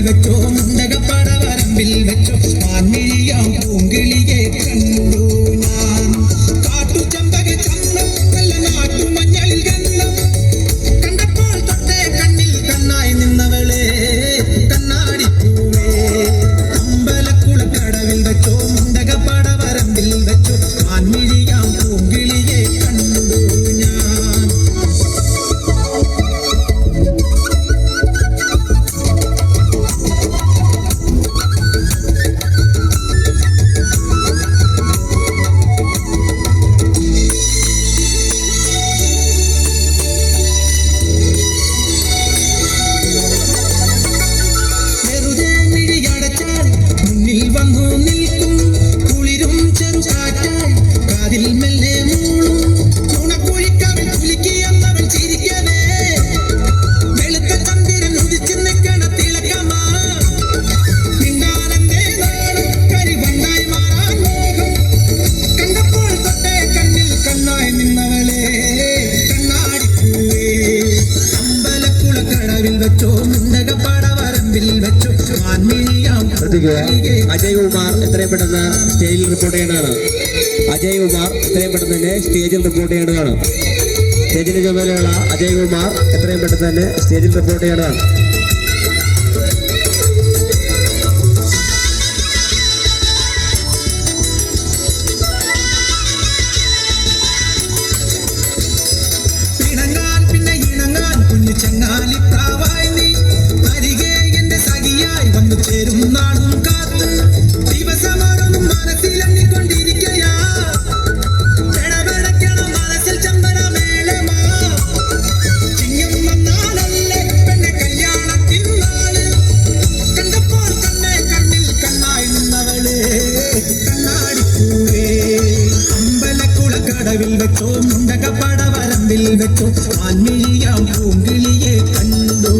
வெற்றோம் വന്നു നിൽക്കും. കുളിരും ചെറുകാറ്റായി കാതിൽ മെല്ലെ മൂളും. തുണക്കുഴിക്കവൻ കുലുക്കിയെന്നവൻ ചിരിക്കവേ വെളുത്ത ചന്ദ്രൻ ഉദിച്ചു നിൽക്കണ തിളക്കമാണ് പിന്നാലന്റെ നാട് കരിവണ്ടായി മാറാൻ മോഹം. കണ്ടപ്പോൾ തൊട്ടേ കണ്ണിൽ കണ്ണായി നിന്നവളെ. കണ്ണാടിപ്പൂവേ. അമ്പലക്കുളക്കടവിൽ വെച്ചോ മുണ്ടകപ്പട പറമ്പിൽ വെച്ചോ. സ്റ്റേജിൽ റിപ്പോർട്ട് ചെയ്യേണ്ടതാണ്. അജയ് കുമാർ എത്രയും പെട്ടെന്ന് തന്നെ സ്റ്റേജിൽ റിപ്പോർട്ട് ചെയ്യേണ്ടതാണ്. സ്റ്റേജിന് ചുമതലയുള്ള അജയ് കുമാർ എത്രയും പെട്ടെന്ന് തന്നെ സ്റ്റേജിൽ റിപ്പോർട്ട് ചെയ്യേണ്ടതാണ്. പിണങ്ങാൻ കടവിൽ വെച്ചോ മുണ്ടകപ്പട വരമ്പിൽ വെച്ചോ ആൻമിഴിയാം പൂങ്കിളിയെ കണ്ടു